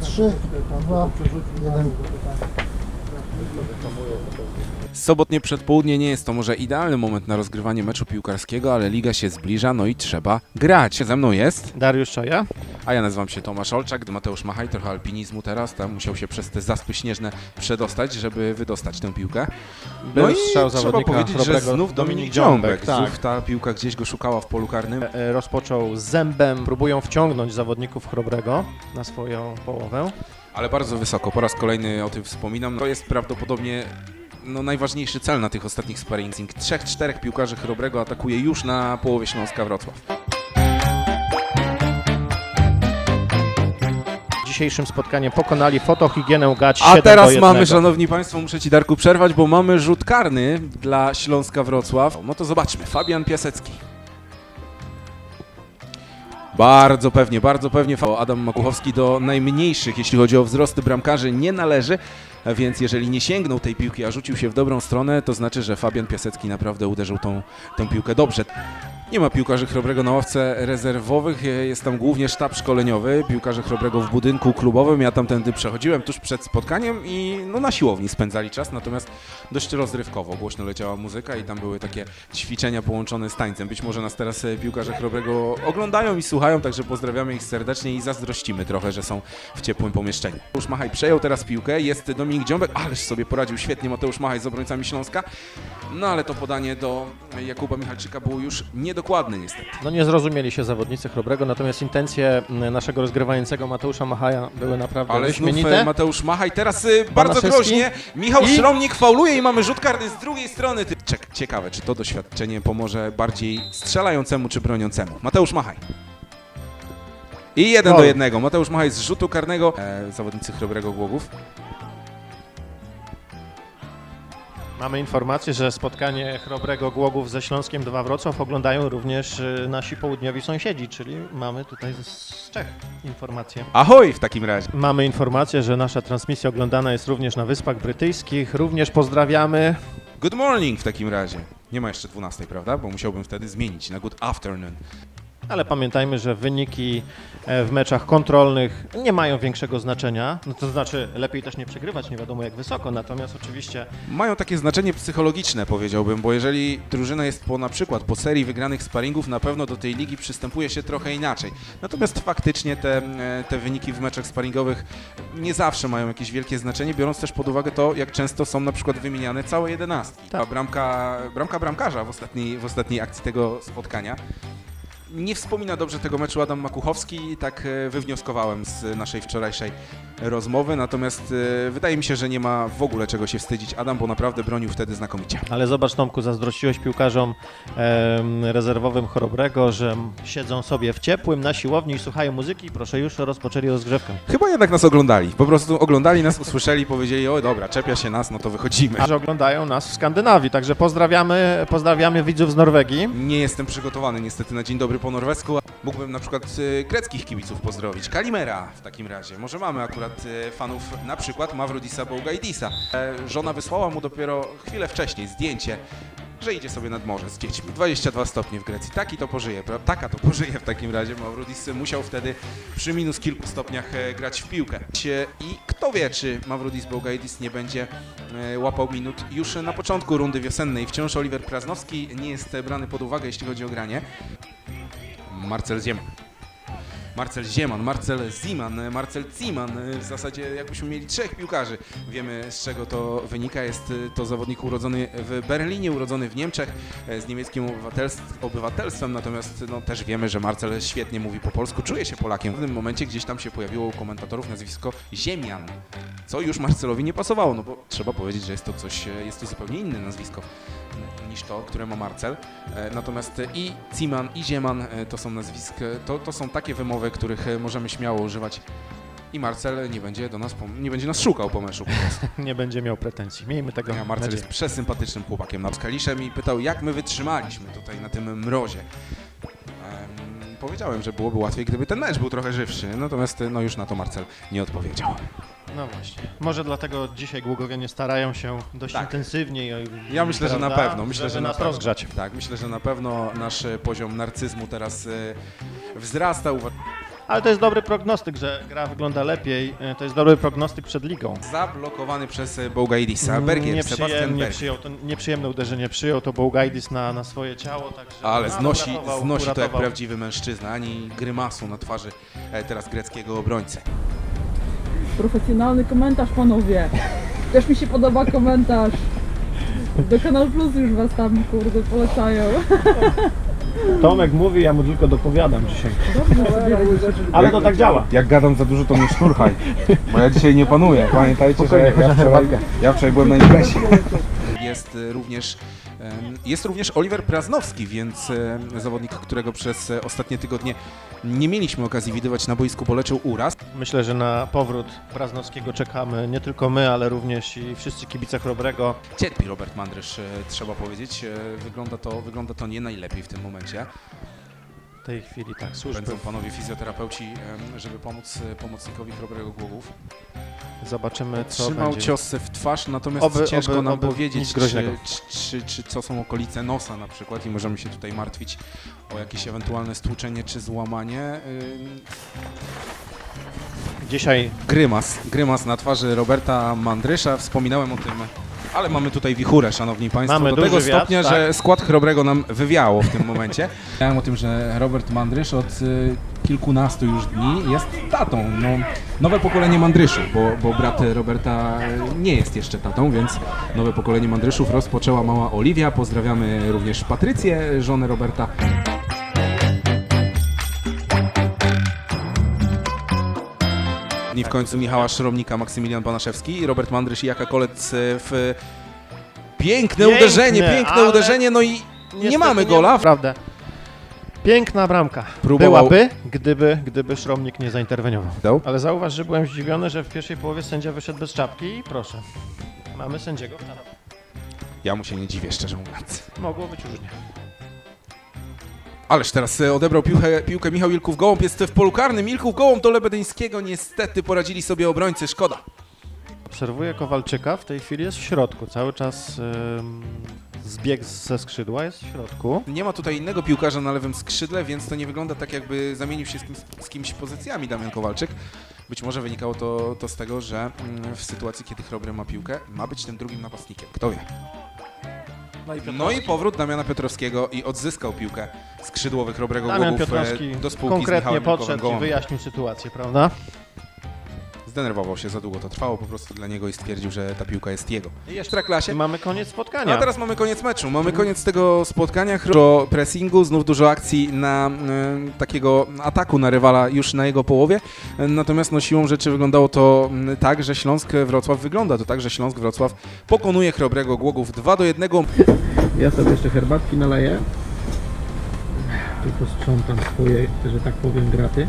3, 2, 1. Sobotnie przedpołudnie nie jest to może idealny moment na rozgrywanie meczu piłkarskiego, ale liga się zbliża, no i trzeba grać. Ze mną jest, Dariusz Czaja. a ja nazywam się Tomasz Olczak, Mateusz Machaj, trochę alpinizmu teraz, tam musiał się przez te zaspy śnieżne przedostać, żeby wydostać tę piłkę. Był No i strzał trzeba zawodnika powiedzieć, że znów Dominik Dziąbek, Dziąbek, znów ta piłka gdzieś go szukała w polu karnym. E, Rozpoczął z zębem, próbują wciągnąć zawodników Chrobrego na swoją połowę. Ale bardzo wysoko, po raz kolejny o tym wspominam. To jest prawdopodobnie no, najważniejszy cel na tych ostatnich sparring. Trzech, czterech piłkarzy Chrobrego atakuje już na połowie Śląska Wrocław. Dzisiejszym spotkaniem pokonali fotohigienę Gać A 7 do teraz 1. mamy, szanowni państwo, muszę ci Darku przerwać, bo mamy rzut karny dla Śląska Wrocław. No to zobaczmy, Fabian Piasecki. Bardzo pewnie, bardzo pewnie Adam Makuchowski do najmniejszych, jeśli chodzi o wzrosty bramkarzy, nie należy, więc jeżeli nie sięgnął tej piłki, a rzucił się w dobrą stronę, to znaczy, że Fabian Piasecki naprawdę uderzył tą, tę piłkę dobrze. Nie ma piłkarzy Chrobrego na ławce rezerwowych, jest tam głównie sztab szkoleniowy, piłkarze Chrobrego w budynku klubowym. Ja tamtędy przechodziłem tuż przed spotkaniem i no, na siłowni spędzali czas, natomiast dość rozrywkowo. Głośno leciała muzyka i tam były takie ćwiczenia połączone z tańcem. Być może nas teraz e, piłkarze Chrobrego oglądają i słuchają, także pozdrawiamy ich serdecznie i zazdrościmy trochę, że są w ciepłym pomieszczeniu. Mateusz Machaj przejął teraz piłkę, jest Dominik Dziąbek, ależ sobie poradził świetnie Mateusz Machaj z obrońcami Śląska, no ale to podanie do Jakuba Michalczyka było już niedokładne niestety. No nie zrozumieli się zawodnicy Chrobrego, natomiast intencje m, naszego rozgrywającego Mateusza Machaja były naprawdę Ale wyśmienite. e, Mateusz Machaj, teraz y, bardzo groźnie. Michał I- Szromnik fauluje i mamy rzut karny z drugiej strony. Ciekawe, czy to doświadczenie pomoże bardziej strzelającemu czy broniącemu. Mateusz Machaj. I jeden Gol. do jednego. Mateusz Machaj z rzutu karnego. E, zawodnicy Chrobrego Głogów. Mamy informację, że spotkanie Chrobrego Głogów ze Śląskiem 2 Wrocław oglądają również y, nasi południowi sąsiedzi, czyli mamy tutaj z- z Czech informację. Ahoj w takim razie. Mamy informację, że nasza transmisja oglądana jest również na Wyspach Brytyjskich. Również pozdrawiamy. Good morning w takim razie. Nie ma jeszcze 12, prawda? Bo musiałbym wtedy zmienić na good afternoon. Ale pamiętajmy, że wyniki e, w meczach kontrolnych nie mają większego znaczenia. No to znaczy, lepiej też nie przegrywać, nie wiadomo jak wysoko. Natomiast oczywiście Mają takie znaczenie psychologiczne, powiedziałbym, bo jeżeli drużyna jest po na przykład po serii wygranych sparingów, na pewno do tej ligi przystępuje się trochę inaczej. Natomiast faktycznie te, e, te wyniki w meczach sparingowych nie zawsze mają jakieś wielkie znaczenie, biorąc też pod uwagę to, jak często są na przykład wymieniane całe jedenastki. Tak. Ta bramka, bramka bramkarza w ostatniej, w ostatniej akcji tego spotkania. Nie wspomina dobrze tego meczu Adam Makuchowski, tak e, wywnioskowałem z naszej wczorajszej rozmowy, natomiast e, wydaje mi się, że nie ma w ogóle czego się wstydzić Adam, bo naprawdę bronił wtedy znakomicie. Ale zobacz Tomku, zazdrościłeś piłkarzom em, rezerwowym Chorobrego, że siedzą sobie w ciepłym na siłowni i słuchają muzyki i proszę już rozpoczęli rozgrzewkę. Chyba jednak nas oglądali, po prostu oglądali nas, usłyszeli, powiedzieli, o dobra, czepia się nas, no to wychodzimy. A że oglądają nas w Skandynawii, także pozdrawiamy, pozdrawiamy widzów z Norwegii. Nie jestem przygotowany niestety na dzień dobry po norwesku. Mógłbym na przykład e, greckich kibiców pozdrowić. Kalimera w takim razie. Może mamy akurat e, fanów na przykład Mavrodisa Bołgajdisa. E, Żona wysłała mu dopiero chwilę wcześniej zdjęcie, że idzie sobie nad morze z dziećmi. 22 stopnie w Grecji. Taki to pożyje, pra- taka to pożyje w takim razie. Mavrodis musiał wtedy przy minus kilku stopniach e, grać w piłkę. I kto wie, czy Mavrodis Bołgajdis nie będzie łapał minut już na początku rundy wiosennej. Wciąż Oliver Praznowski nie jest brany pod uwagę, jeśli chodzi o granie. Marcel Zieman. Marcel Zieman, Marcel Ziman, Marcel Ziman. W zasadzie jakbyśmy mieli trzech piłkarzy. Wiemy z czego to wynika. Jest to zawodnik urodzony w Berlinie, urodzony w Niemczech z niemieckim obywatelstw- obywatelstwem. Natomiast no, też wiemy, że Marcel świetnie mówi po polsku, czuje się Polakiem. W pewnym momencie gdzieś tam się pojawiło u komentatorów nazwisko Ziemian, co już Marcelowi nie pasowało, no bo trzeba powiedzieć, że jest to coś, jest to zupełnie inne nazwisko niż to, które ma Marcel. E, Natomiast e, i Ciman, i Zieman e, to są nazwiska, to, to są takie wymowy, których e, możemy śmiało używać. I Marcel nie będzie do nas, nie będzie nas szukał po meczu. po prostu. Nie będzie miał pretensji. Miejmy tego A Marcel nadzieję. jest przesympatycznym chłopakiem. Na Kaliszem i pytał, jak my wytrzymaliśmy tutaj na tym mrozie. Em, powiedziałem, że byłoby łatwiej, gdyby ten mecz był trochę żywszy. Natomiast e, no już na to Marcel nie odpowiedział. No właśnie. Może dlatego dzisiaj Głogowianie starają się dość Tak. intensywnie. Ja myślę, że na prawda, pewno. Myślę, że na pewno. rozgrzać. Tak, myślę, że na pewno nasz e, poziom narcyzmu teraz e, wzrasta. Ale to jest dobry prognostyk, że gra wygląda lepiej. E, To jest dobry prognostyk przed ligą. Zablokowany przez e, Bogaidisa. Bergier, Sebastian Nieprzyjemnie Bergier. przyjął to nieprzyjemne uderzenie, przyjął to Bołgajdis na, na swoje ciało. Także, Ale no, znosi, uratował, znosi to jak uratował. prawdziwy mężczyzna, ani grymasu na twarzy e, teraz greckiego obrońcy. Profesjonalny komentarz, panowie. Też mi się podoba komentarz. Do Kanal Plus już was tam, kurde, polecają. Tomek mówi, ja mu tylko dopowiadam dzisiaj. Ale to tak działa. Jak gadam za dużo, to mnie szturchaj, bo ja dzisiaj nie panuję. Pamiętajcie, że ja wczoraj, ja wczoraj byłem na imprezie. Jest e, również, jest również Oliver Praznowski, więc zawodnik, którego przez e, ostatnie tygodnie nie mieliśmy okazji widywać na boisku, poleczył uraz. Myślę, że na powrót Braznowskiego czekamy nie tylko my, ale również i wszyscy kibice Chrobrego. Cierpi Robert Mandrysz, e, trzeba powiedzieć. E, Wygląda to, wygląda to nie najlepiej w tym momencie. W tej chwili tak, służby. Będą panowie fizjoterapeuci, żeby pomóc e, pomocnikowi Chrobrego Głogów. Zobaczymy, co Trzymał będzie. cios w twarz, natomiast Oby- ciężko oby- nam oby powiedzieć, czy, czy, czy, co są okolice nosa na przykład i możemy się tutaj martwić o jakieś ewentualne stłuczenie czy złamanie. Dzisiaj Grymas, grymas na twarzy Roberta Mandrysza, wspominałem o tym, ale mamy tutaj wichurę, szanowni państwo, Mamy do duży tego wiatr, stopnia, tak. że skład Chrobrego nam wywiało w tym momencie. Mówiłem o tym, że Robert Mandrysz od y, kilkunastu już dni jest tatą. No, nowe pokolenie Mandryszów, bo, bo brat Roberta y, nie jest jeszcze tatą, więc nowe pokolenie Mandryszów rozpoczęła mała Oliwia. Pozdrawiamy również Patrycję, żonę Roberta. I w końcu Michała Szromnika, Maksymilian Panaszewski i Robert Mandrysz i Jaka Kolec e, w piękne, Pięknie, uderzenie, piękne ale uderzenie, no i nie mamy gola. Prawda. Piękna bramka. Próbował- Byłaby, gdyby, gdyby Szromnik nie zainterweniował. Dał? Ale zauważ, że byłem zdziwiony, że w pierwszej połowie sędzia wyszedł bez czapki i proszę. Mamy sędziego w. Ja mu się nie dziwię, szczerze mówiąc. Mogło być różnie. Ależ teraz e, odebrał piłkę, piłkę Michał Wilków Gołąb, jest w polu karnym. Wilków Gołąb do Lebedyńskiego, niestety poradzili sobie obrońcy, szkoda. Obserwuję Kowalczyka, w tej chwili jest w środku. Cały czas ym, zbieg ze skrzydła jest w środku. Nie ma tutaj innego piłkarza na lewym skrzydle, więc to nie wygląda tak, jakby zamienił się z kimś, z kimś pozycjami Damian Kowalczyk. Być może wynikało to, to z tego, że mm, w sytuacji, kiedy Chrobry ma piłkę, ma być tym drugim napastnikiem. Kto wie? No i powrót Damiana Piotrowskiego i odzyskał piłkę skrzydłowych Chrobrego Damian Głogów Piotrowski e, do spółki z konkretnie Michałem Wilkowem podszedł i wyjaśnił sytuację, prawda? Zdenerwował się, za długo to trwało po prostu dla niego i stwierdził, że ta piłka jest jego. I jeszcze Ekstraklasie mamy koniec No spotkania. a teraz mamy koniec meczu. Mamy koniec tego spotkania. Dużo pressingu, znów dużo akcji na e, takiego ataku na rywala już na jego połowie. Natomiast no, siłą rzeczy wyglądało to tak, że Śląsk Wrocław wygląda to tak, że Śląsk Wrocław pokonuje Chrobrego Głogów 2 do 1. Ja sobie jeszcze herbatki naleję. Tylko sprzątam swoje, że tak powiem, graty.